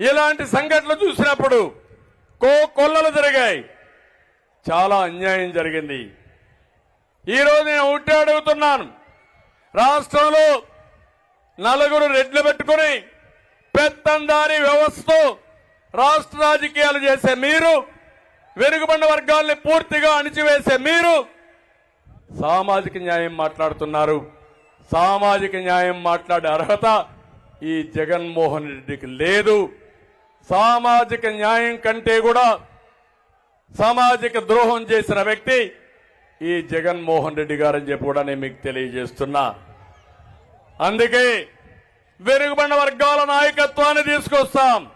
ఇలాంటి సంఘటనలు చూసినప్పుడు కో కొల్లలు జరిగాయి చాలా అన్యాయం జరిగింది. ఈరోజు నేను ఒకటే అడుగుతున్నాను. రాష్ట్రంలో నలుగురు రెడ్లు పెట్టుకుని పెత్తందారి వ్యవస్థతో రాష్ట్ర రాజకీయాలు చేసే మీరు వెనుకబడిన వర్గాల్ని పూర్తిగా అణిచివేసే మీరు సామాజిక న్యాయం మాట్లాడుతున్నారు. సామాజిక న్యాయం మాట్లాడే అర్హత ఈ జగన్మోహన్ రెడ్డికి లేదు. సామాజిక న్యాయం కంటే కూడా సామాజిక ద్రోహం చేసిన వ్యక్తి ఈ జగన్మోహన్ రెడ్డి గారని చెప్పి కూడా నేను మీకు తెలియజేస్తున్నా. అందుకే వెనుకబడిన వర్గాల నాయకత్వాన్ని తీసుకొస్తాం.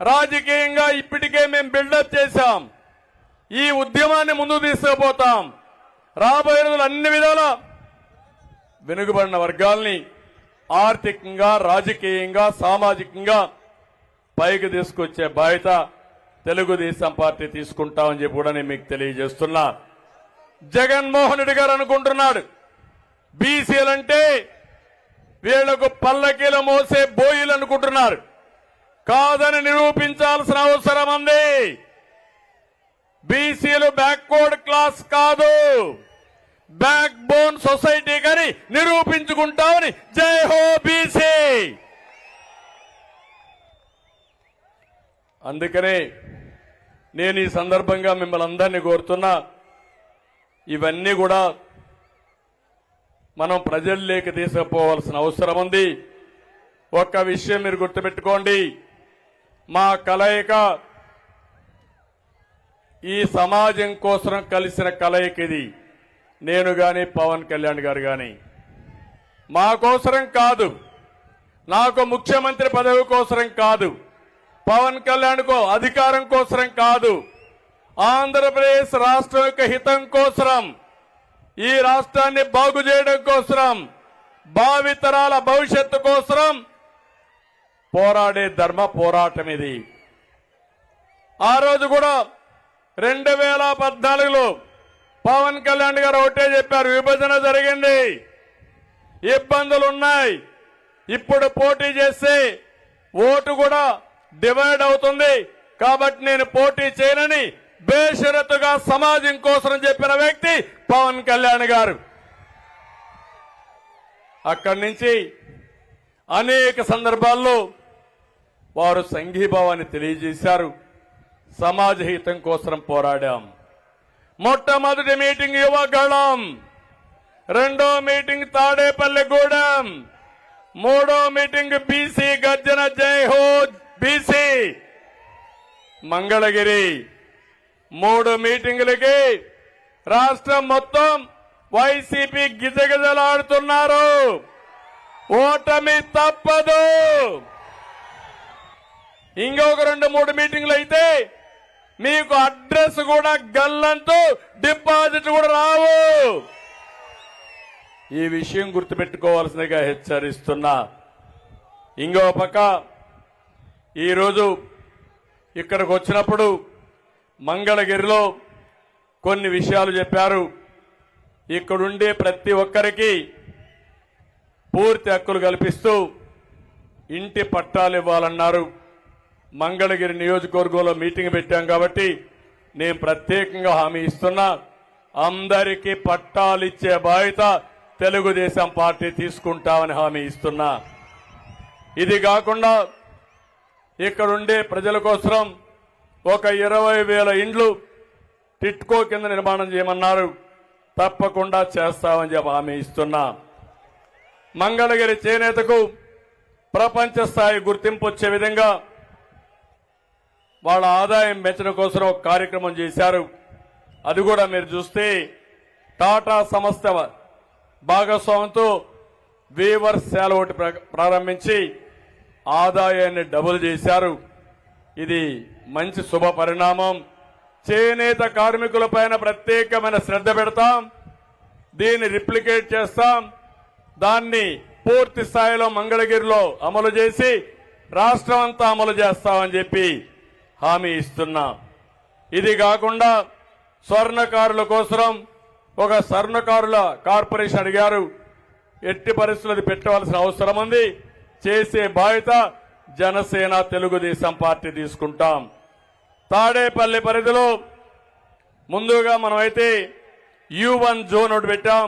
రాజకీయంగా ఇప్పటికే మేము బిల్డప్ చేశాం. ఈ ఉద్యమాన్ని ముందు తీసుకుపోతాం. రాబోయే రోజులు అన్ని విధాల వెనుకబడిన వర్గాల్ని ఆర్థికంగా రాజకీయంగా సామాజికంగా పైకి తీసుకొచ్చే బాధ్యత తెలుగుదేశం పార్టీ తీసుకుంటామని చెప్పి కూడా నేను మీకు తెలియజేస్తున్నా. జగన్మోహన్ రెడ్డి గారు అనుకుంటున్నాడు బీసీలంటే వీళ్ళకు పల్లకీలు మోసే బోయిలు అనుకుంటున్నారు. కాదని నిరూపించాల్సిన అవసరం ఉంది. బీసీలు బ్యాక్వర్డ్ క్లాస్ కాదు. బ్యాక్ బోన్ సొసైటీ కానీ నిరూపించుకుంటామని జై హో బీసీ! అందుకనే నేను ఈ సందర్భంగా మిమ్మల్ని అందరినీ కోరుతున్నా ఇవన్నీ కూడా మనం ప్రజల్లోకి తీసుకుపోవాల్సిన అవసరం ఉంది. ఒక్క విషయం మీరు గుర్తుపెట్టుకోండి. మా కలయిక ఈ సమాజం కోసం కలిసిన కలయిక ఇది. నేను కానీ పవన్ కళ్యాణ్ గారు కానీ మా కోసరం కాదు. నాకు ముఖ్యమంత్రి పదవి కోసరం కాదు. పవన్ కళ్యాణ్ కో అధికారం కోసరం కాదు. ఆంధ్రప్రదేశ్ రాష్ట్రం యొక్క హితం కోసరం. ఈ రాష్ట్రాన్ని బాగు చేయడం కోసరం. భావితరాల భవిష్యత్తు కోసరం. పోరాడే ధర్మ పోరాటం ఇది. ఆ రోజు కూడా రెండు వేల పద్నాలుగులో పవన్ కళ్యాణ్ గారు ఒకటే చెప్పారు విభజన జరిగింది. ఇబ్బందులు ఉన్నాయి ఇప్పుడు పోటీ చేస్తే ఓటు కూడా డివైడ్ అవుతుంది. కాబట్టి నేను పోటీ చేయనని బేషరతుగా సమాజం కోసం చెప్పిన వ్యక్తి పవన్ కళ్యాణ్ గారు. అక్కడి నుంచి అనేక సందర్భాల్లో వారు సంఘీభావాన్ని తెలియజేశారు. సమాజ హితం కోసం పోరాడాం. మొట్టమొదటి మీటింగ్ యువగళం. రెండో మీటింగ్ తాడేపల్లిగూడెం మూడో మీటింగ్ బీసీ గర్జన జై హో బీసీ మంగళగిరి మూడు మీటింగులకి రాష్ట్రం మొత్తం వైసీపీ గిజగిజలాడుతున్నారు. ఓటమి తప్పదు. ఇంకొక రెండు మూడు మీటింగ్లు అయితే మీకు అడ్రస్ కూడా గల్లంతో డిపాజిట్ కూడా రావు. ఈ విషయం గుర్తుపెట్టుకోవాల్సిందిగా హెచ్చరిస్తున్నా. ఇంకో పక్క ఈరోజు ఇక్కడికి వచ్చినప్పుడు మంగళగిరిలో కొన్ని విషయాలు చెప్పారు. ఇక్కడుండే ప్రతి ఒక్కరికి పూర్తి హక్కులు కల్పిస్తూ ఇంటి పట్టాలు ఇవ్వాలన్నారు. మంగళగిరి నియోజకవర్గంలో మీటింగ్ పెట్టాం కాబట్టి నేను ప్రత్యేకంగా హామీ ఇస్తున్నా. అందరికీ పట్టాలు ఇచ్చే బాధ్యత తెలుగుదేశం పార్టీ తీసుకుంటామని హామీ ఇస్తున్నా. ఇది కాకుండా ఇక్కడుండే ప్రజల కోసం ఒక ఇరవై వేల ఇండ్లు టిట్కో కింద నిర్మాణం చేయమన్నారు. తప్పకుండా చేస్తామని చెప్పి హామీ ఇస్తున్నా. మంగళగిరి చేనేతకు ప్రపంచ స్థాయి గుర్తింపు వచ్చే విధంగా వాళ్ళ ఆదాయం పెంచడం కోసం ఒక కార్యక్రమం చేశారు. అది కూడా మీరు చూస్తే టాటా సంస్థ భాగస్వామ్యంతో వీవర్ సేల ఒకటి ప్ర- ప్రారంభించి ఆదాయాన్ని డబుల్ చేశారు. ఇది మంచి శుభ పరిణామం. చేనేత కార్మికులపైన ప్రత్యేకమైన శ్రద్ధ పెడతాం. దీన్ని రిప్లికేట్ చేస్తాం. దాన్ని పూర్తి స్థాయిలో మంగళగిరిలో అమలు చేసి రాష్ట్రం అంతా అమలు చేస్తామని చెప్పి హామీ ఇస్తున్నా. ఇది కాకుండా స్వర్ణకారుల కోసం ఒక స్వర్ణకారుల కార్పొరేషన్ అడిగారు. ఎట్టి పరిస్థితులు పెట్టవలసిన అవసరం ఉంది. చేసే బాధ్యత జనసేన తెలుగుదేశం పార్టీ తీసుకుంటాం. తాడేపల్లి పరిధిలో ముందుగా మనమైతే యూ వన్ జోన్ ఒకటి పెట్టాం.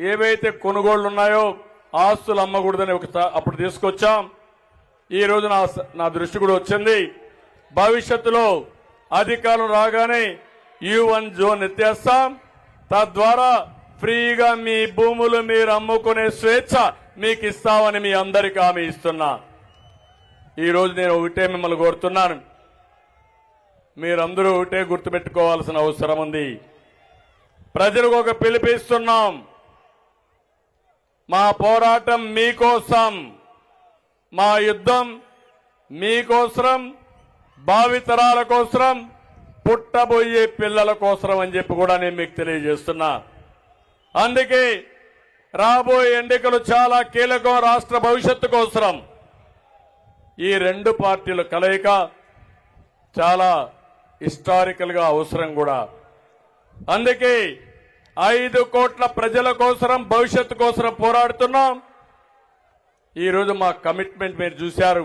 ఏవైతే కొనుగోళ్ళు ఉన్నాయో ఆస్తులు అమ్మకూడదని ఒక అప్పుడు తీసుకొచ్చాం. ఈ రోజు నా నా దృష్టి కూడా వచ్చింది. భవిష్యత్తులో అధికారులు రాగానే యూ వన్ జోన్ ఎత్తేస్తాం. తద్వారా ఫ్రీగా మీ భూములు మీరు అమ్ముకునే స్వేచ్ఛ మీకు ఇస్తామని మీ అందరికీ హామీ ఇస్తున్నా. ఈరోజు నేను ఒకటే మిమ్మల్ని కోరుతున్నాను. మీరందరూ ఒకటే గుర్తుపెట్టుకోవాల్సిన అవసరం ఉంది. ప్రజలకు ఒక పిలిపిస్తున్నాం. మా పోరాటం మీకోసం మా యుద్ధం మీకోసరం భావితరాల కోసరం పుట్టబోయే పిల్లల కోసరం అని చెప్పి కూడా నేను మీకు తెలియజేస్తున్నా. అందుకే రాబోయే ఎన్నికలు చాలా కీలకం రాష్ట్ర భవిష్యత్తు కోసరం. ఈ రెండు పార్టీల కలయిక చాలా హిస్టారికల్గా అవసరం కూడా. అందుకే ఐదు కోట్ల ప్రజల కోసరం భవిష్యత్తు కోసరం పోరాడుతున్నాం. ఈరోజు మా కమిట్మెంట్ మీరు చూశారు.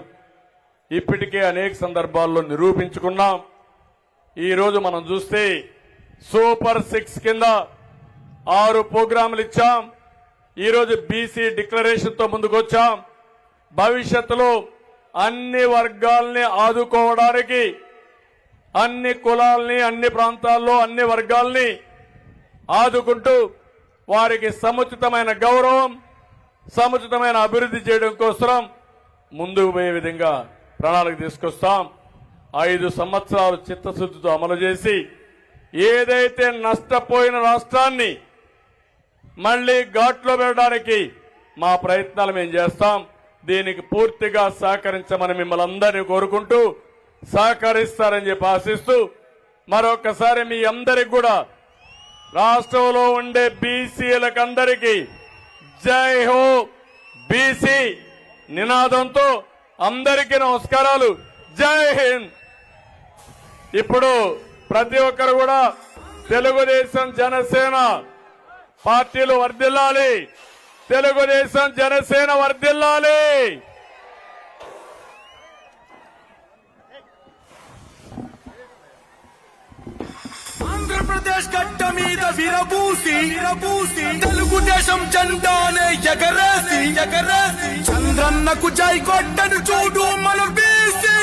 ఇప్పటికే అనేక సందర్భాల్లో నిరూపించుకున్నాం. ఈరోజు మనం చూస్తే సూపర్ సిక్స్ కింద ఆరు ప్రోగ్రాములు ఇచ్చాం. ఈరోజు బీసీ డిక్లరేషన్తో ముందుకొచ్చాం. భవిష్యత్తులో అన్ని వర్గాల్ని ఆదుకోవడానికి అన్ని కులాల్ని అన్ని ప్రాంతాల్లో అన్ని వర్గాల్ని ఆదుకుంటూ వారికి సముచితమైన గౌరవం సముచితమైన అభివృద్ధి చేయడం కోసం ముందుకు పోయే విధంగా ప్రణాళిక తీసుకొస్తాం. ఐదు సంవత్సరాలు చిత్తశుద్ధితో అమలు చేసి ఏదైతే నష్టపోయిన రాష్ట్రాన్ని మళ్ళీ ఘాట్లో పెట్టడానికి మా ప్రయత్నాలు మేము చేస్తాం. దీనికి పూర్తిగా సహకరించమని మిమ్మల్ని అందరినీ కోరుకుంటూ సహకరిస్తారని చెప్పి ఆశిస్తూ మరొకసారి మీ అందరికి కూడా రాష్ట్రంలో ఉండే బీసీలకందరికీ జై హో బీసీ నినాదంతో అందరికీ నమస్కారాలు. జై హింద్. ఇప్పుడు ప్రతి ఒక్కరు కూడా తెలుగుదేశం జనసేన పార్టీలు వర్ధిల్లాలి. తెలుగుదేశం జనసేన వర్ధిల్లాలి. ఆంధ్రప్రదేశ్ గడ్డ మీద విరబూసి విరబూసి తెలుగుదేశం జెండానే ఎగరేసి ఎగరేసి చంద్రన్నకు జై కొట్టను చూడు మన బీసీ.